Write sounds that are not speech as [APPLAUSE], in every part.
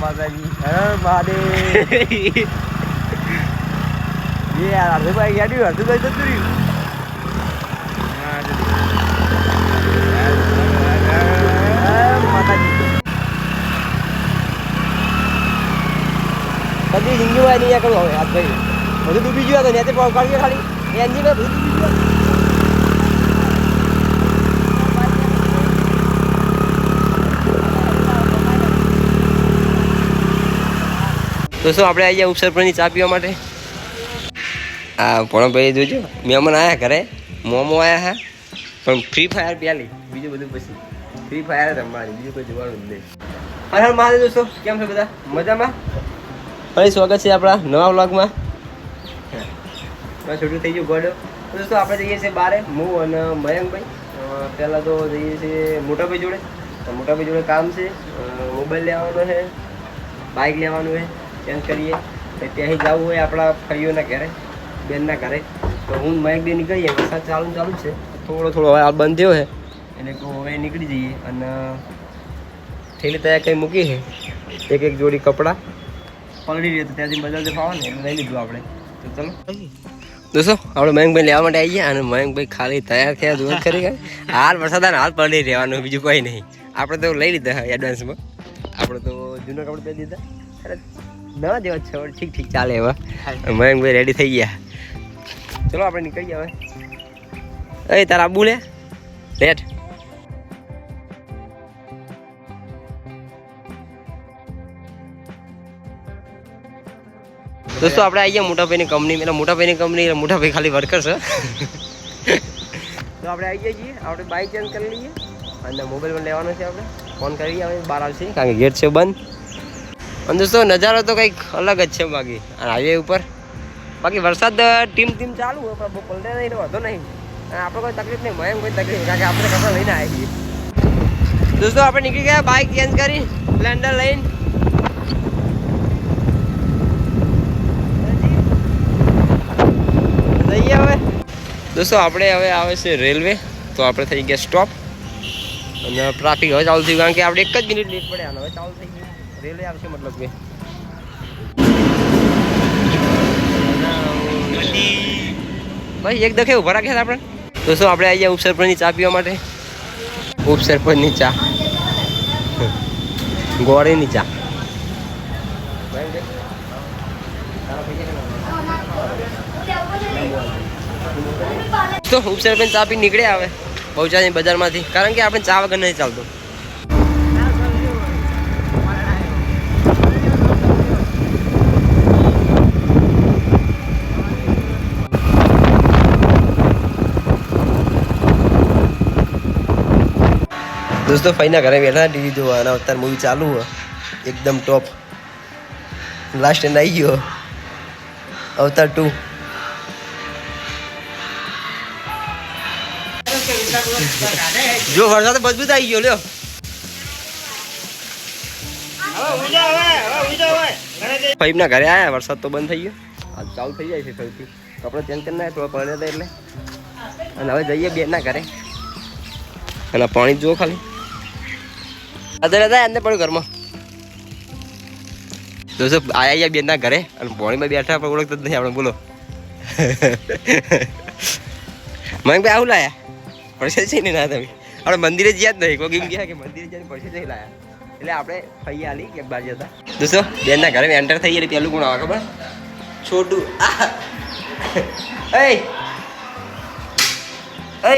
માતાજી હર મહાદેવ એ યાર હરદુભાઈ ગાડી હરદુભાઈ જતું રહ્યું બધી જિંદગીમાં નહીં કરું હવે હાથ ભાઈ બધું ડૂબી ગયું હતું નેતે પગ કાઢી ખાલી એન્જિન બધું ડૂબી ગયું દોસ્તો આપણે આવી ગયા ઉપસરપંચની ચા પીવા માટે? હા પણ ભાઈ જોજો. મહેમાન આવ્યા ઘરે. મોમો આવ્યા હા. પણ ફ્રી ફાયર પ્યાલી. બીજું બધું પછી. ફ્રી ફાયર રમવાની બીજું કોઈ જોવાનું જ નહીં. અરે હા મારે દોસ્તો, કેમ છે બધા? મજામાં? ફરી સ્વાગત છે આપણા નવા વ્લોગમાં. છોટું થઈ ગયું, ગોડો. તો દોસ્તો, આપણે જઈએ છીએ બારે હું અને મયંકભાઈ. પહેલાં તો જઈએ છીએ મોટાભાઈ જોડે. તો મોટાભાઈ જોડે કામ છે. મોબાઈલ લેવાનો છે. બાઇક લેવાનું છે. ચેન્જ કરીએ. ત્યાંથી જવું હોય આપણા ભાઈઓના ઘરે, બેનના ઘરે. તો હું મયંક બે નીકળીએ. વરસાદ ચાલુ ચાલુ છે. થોડો થોડો હવે બંધ થયો છે. એટલે તો હવે નીકળી જઈએ અને થેલી તૈયાર કંઈ મૂકી છે એક એક જોડી કપડાં પલળી રહી તો ત્યાંથી બજાર જે ફાવે ને એટલે લઈ લીધું આપણે. તો ચલો. દોસ્તો, આપણે મયંકભાઈ લેવા માટે આવી ગયા અને મયંકભાઈ ખાલી તૈયાર થયા કરી ગયા હાલ વરસાદ હાલ પલળી રહેવાનું, બીજું કોઈ નહીં. આપણે તો લઈ લીધા એડવાન્સમાં આપણે તો જૂના કપડાં પહેરી દીધા ના જેવો છે ઠીક ઠીક ચાલે એવા મયંકભાઈ રેડી થઈ ગયા. ચલો આપણે નીકળી ગયા હવે. એ તારા આબુ લે લેટ દોસ્તો આપણે આવી ગયા મોટાભાઈની કંપની એટલે મોટાભાઈની કંપની એટલે મોટાભાઈ ખાલી વર્કર છે તો આપણે આવી ગયા છીએ. આપણે બાઇક ચેન્જ કરી લઈએ. અને મોબાઈલ પણ લેવાનો છે આપણે. ફોન કરી આવે બહાર આવશે. કારણ કે ગેટ છે બંધ. અને દોસ્તો નજારો તો કંઈક અલગ જ છે બાકી. હાઈવે ઉપર. બાકી વરસાદ ટીમ ટીમ ચાલુ હોય, પણ પલટે નહીં વાંધો નહીં. આપણે કોઈ તકલીફ નહીં મયમ કોઈ તકલીફ કારણ કે આપણે કપડાં લઈને આવી છીએ. દોસ્તો, આપણે નીકળી ગયા બાઇક ચેન્જ કરી સ્પ્લેન્ડર લઈને. જઈએ હવે. દોસ્તો, આપણે હવે આવે છે રેલવે, તો આપણે થઈ ગયા સ્ટોપ અને ટ્રાફિક હવે ચાલુ થયું, કારણ કે આપણે એક જ મિનિટ લેટ પડે હવે ચાલુ થઈ ગયું. રેલવે આવશે મતલબ કે. ભાઈ, એક દખે ઊભા રાખ્યા આપણે. તો શું, આપણે આવી ગયા ઉપસરપંચની ચા પીવા માટે? ઉપસરપંચની ચા. ગોળીની ચા. તો ઉપસરપંચ ચા પી નીકળ્યા હવે બહુચાની બજારમાંથી. કારણ કે આપણે ચા વગર નહીં ચાલતું. દોસ્તો, ફાઈના ઘરે બેઠા ટીવી જોવા અને અત્યારે મૂવી ચાલુ હોય એકદમ ટોપ લાસ્ટ એન્ડ આવી ગયો. અવતાર ટુ જો વરસાદ મજબૂત આવી ગયો, લ્યો. ફઈમના ઘરે આયા, વરસાદ તો બંધ થઈ ગયો. આજ ચાલુ થઈ જાય છે ફરીથી કપડાં ચેન્જ કરી નાખે થોડા પડ્યા હતા એટલે. અને હવે જઈએ બેનના ઘરે. અને પાણી જુઓ ખાલી. અંદર ઘરે? અને પાણીમાં બેઠા મયંકભાઈ આવું લાયા? છે મંદિરે જ્યાં નહીં. કોઈ એમ ગયા કે મંદિરે એટલે આપણે આલી કે બાજુ હતા દોસ્તો બેનના ઘરે એન્ટર થઈ એટલે પેલું કોણ આવે છોટું એ એ એ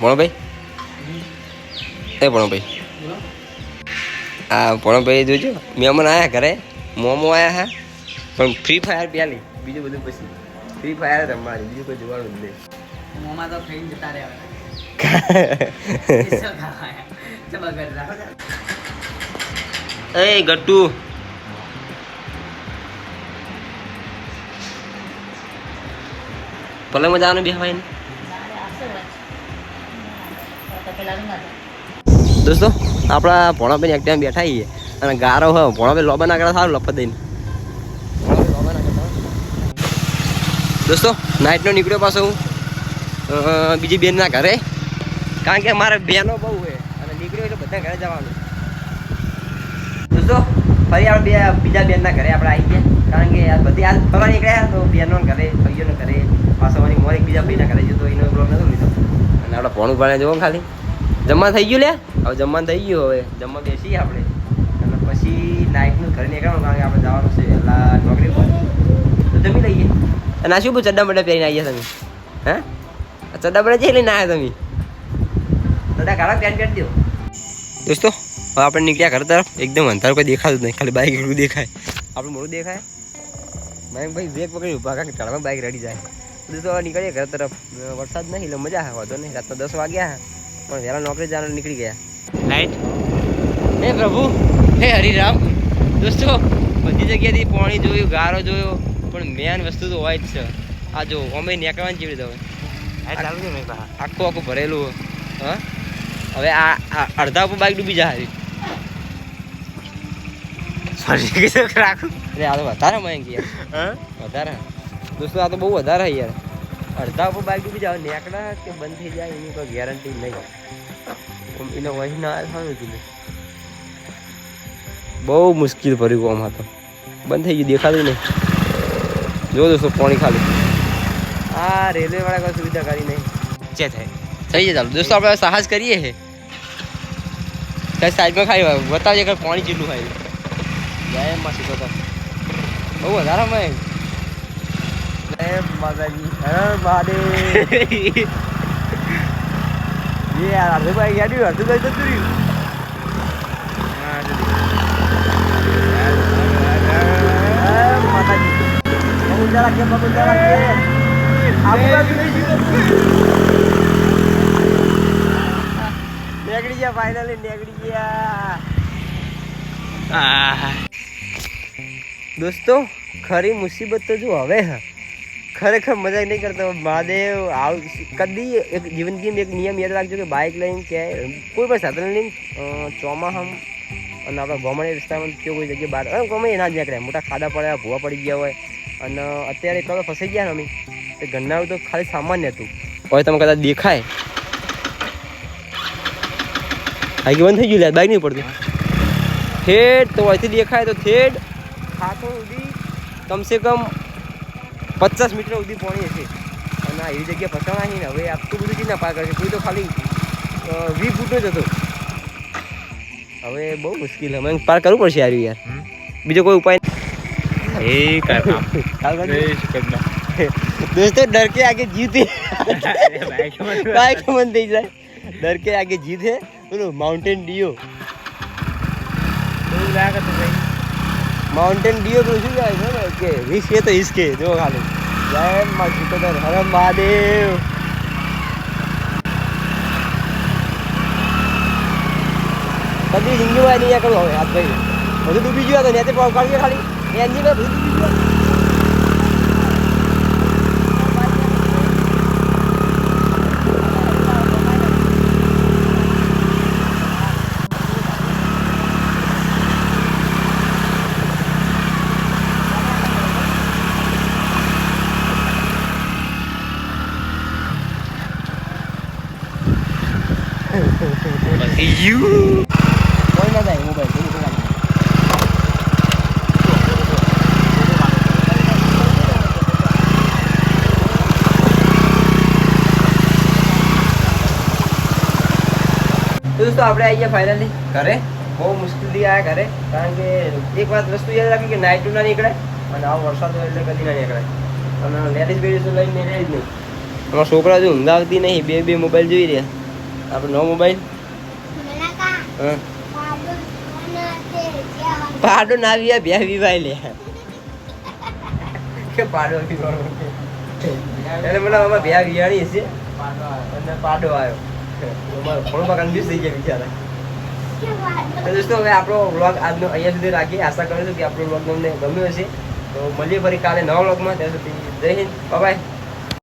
ભણોભાઈ એ ભણોભાઈ હા ભણોભાઈ જોજો મહેમાન આવ્યા ઘરે મોમો આવ્યા હા પણ ફ્રી ફાયર પ્યાલી બીજું બધું પછી. ફ્રી ફાયર રમવાની બીજું કોઈ જોવાનું જ નહીં. મોમાં તો ખાઈને જતા રહ્યા [LAUGHS] એ ગટ્ટુ. પલંગમાં જવાનું બેહવાય ને? દોસ્તો, આપણા ભોણાબેન એક ટાઈમ બેઠા છીએ અને ગારો હોય ભોણાબેન લોબા ના કરે સારું લપત દઈને. દોસ્તો નાઇટનો નીકળ્યો પાછો હું. બીજી બેનના ઘરે. કારણ કે મારે બહેનો બહુ હોય અને નીકળ્યો એટલે બધા ઘરે જવાનું. દોસ્તો, ફરી આપણે બે, બીજા બેનના ઘરે આપણે આવી ગયા કારણ કે આ બધી આજ ફરવા નીકળ્યા તો બહેનો ઘરે, ભાઈઓનો ઘરે, પાછો મારી મોર એક બીજા ભાઈના ઘરે જતો એનો પ્રોબ્લમ નતો લીધો. અને આપણે ફોન ઉપાડે જોવો ખાલી. જમવા થઈ ગયું લે? હવે જમવાનું થઈ ગયું હવે. જમવા બેસીએ આપણે. અને પછી નાઇટનું ઘરે નીકળવાનું કારણ કે આપણે જવાનું છે પહેલાં નોકરી પર તો જમી લઈએ. અને આ શું બહુ ચડ્ડા બડા પહેરીને આવ્યા તમે? હે? ચડ્ડા બડા જઈ લઈને આવ્યા તમે? ચડ્ડા કાળા પેન પહેરી દો. દોસ્તો, હવે આપણે નીકળ્યા ઘર તરફ. એકદમ અંધારું, કોઈ દેખાતું નહીં. ખાલી બાઇક એટલું દેખાય. આપણું મોડું દેખાય. મેં ભાઈ બ્રેક પકડી ઊભા કારણ કે ટાળમાં બાઇક રડી જાય. દોસ્તો, હવે નીકળીએ ઘર તરફ. વરસાદ નહીં, એટલે મજા આવે, વાંધો નહીં. રાતના દસ વાગ્યા. પણ વહેલા નોકરી જવાનું નીકળી ગયા. લાઈટ હે પ્રભુ હે હરિરામ. દોસ્તો બધી જગ્યાએથી પાણી જોયું ગારો જોયો પણ મેન વસ્તુ તો હોય જ છે. આ જો અમે નીકળવાની જેવી રીતે હવે આખું આખું ભરેલું. હા? હવે આ અડધા ઉપર બાઇક ડૂબી જાય. સોરી રાખું. અરે આ તો વધારે મહેંગી યાર. હા? વધારે. દોસ્તો આ તો બહુ વધારે યાર. અડધા ઉપર બાઇક ડૂબી જાય નીકળા કે બંધ થઈ જાય એની કોઈ ગેરંટી નહીં. આમ એને વહી ના આવે, સારું કીધું બહુ મુશ્કેલ ભર્યું કામ હતો. બંધ થઈ ગયું, દેખાતું નહીં. જો દોસ્તો, પાણી ખાલી. આ રેલવે વાળા કોઈ સુવિધા કરી નહીં. જે થાય. થઈ જાય ચાલો. દોસ્તો, આપણે સાહસ કરીએ છે કઈ સાઈડમાં ખાઈ બતાવજે કે પાણી કેટલું ખાય જય માસી, તો બહુ વધારે હર્ષભાઈ ગયા ફાઇનલી નેગડી ગયા દોસ્તો ખરી મુસીબત તો જો હવે હે. ખરેખર મજાક નહીં કરતો. મહાદેવ આવ કદી એક જિંદગીમાં એક નિયમ યાદ રાખજો કે બાઇક લઈને કે કોઈ પણ સાધન લઈને અ, અને આપણા ગોમડી વિસ્તારમાં કે કોઈ જગ્યાએ બહાર અ, ગમે ના જ નીકળે. મોટા ખાડા પડ્યા ભૂવા પડી ગયા હોય. અને અત્યારે કદાચ ફસાઈ ગયા ને અમે. તે ઘરના તો ખાલી સામાન્ય હતું. હવે તમે કદાચ દેખાય. આગળ બંધ થઈ ગયું બાઇક નહીં પડતું. ઠેઠ તો અહીંથી દેખાય તો ઠેઠ. ખાતો સુધી કમસે કમ પચાસ મીટર સુધી પાણી હશે. અને આ એવી જગ્યા ફસાણા છે ને હવે આટલું બધું જ ના પાર કરશે કોઈ તો ખાલી વીસ ફૂટનો જ હતો. હવે બહુ મુશ્કેલ છે. મને પાર કરવું પડશે યાર યાર. બીજો કોઈ ઉપાય એ કર કાલ એ શુકરના દોસ્તો ડર કે આગે જીત. બાઇક મન થઈ જાય. ડર કે આગે જીત. હે બોલો માઉન્ટેન ડિયો એવું લાગે તો ભાઈ માઉન્ટેન ડીઓ પેલું શું જાય છે ને કે રિસ્ક તો હિસ્કે જો ખાલી. જય માં સિકોદર હર મહાદેવ. કદી જિંદગીમાં નહીં કરો હવે હાથ ભાઈ બધું ડૂબી ગયું તો ત્યાંથી પાવ કાઢી ખાલી. એન્જિન ડૂબી ગયું કોઈ ના થાય મોબાઈલ બધું કાઢી. તો દોસ્તો આપણે આવી ગયા ફાઇનલી ઘરે બહુ મુશ્કેલી આવ્યા ઘરે કારણ કે એક વાત વસ્તુ યાદ રાખી કે નાઇટ ના નીકળે અને આવો વરસાદ હોય એટલે કદી ના નીકળે. અને લેડીઝ બેડીઝ તો લઈને નીકળે જ નહીં. અમારા છોકરા જો ઊંઘ આવતી નહીં બે બે મોબાઈલ જોઈ રહ્યા. આપણે નવો મોબાઈલ? હા. પાડો ના આવ્યા બે વિવાય લે. કે પાડો એટલે મને આમાં બે વિયાણી છે અને પાડો આવ્યો. અમારો થોડોમાં કન્ફ્યુઝ થઈ ગયા બિચારા. તો હવે આપણો વ્લોગ આજનો અહીંયા સુધી રાખીએ. આશા કરું છું કે આપણો વ્લોગ તમને ગમ્યો હશે. તો મળીએ ફરી કાલે નવા વ્લોગમાં ત્યાં સુધી જય હિન્દ. બાય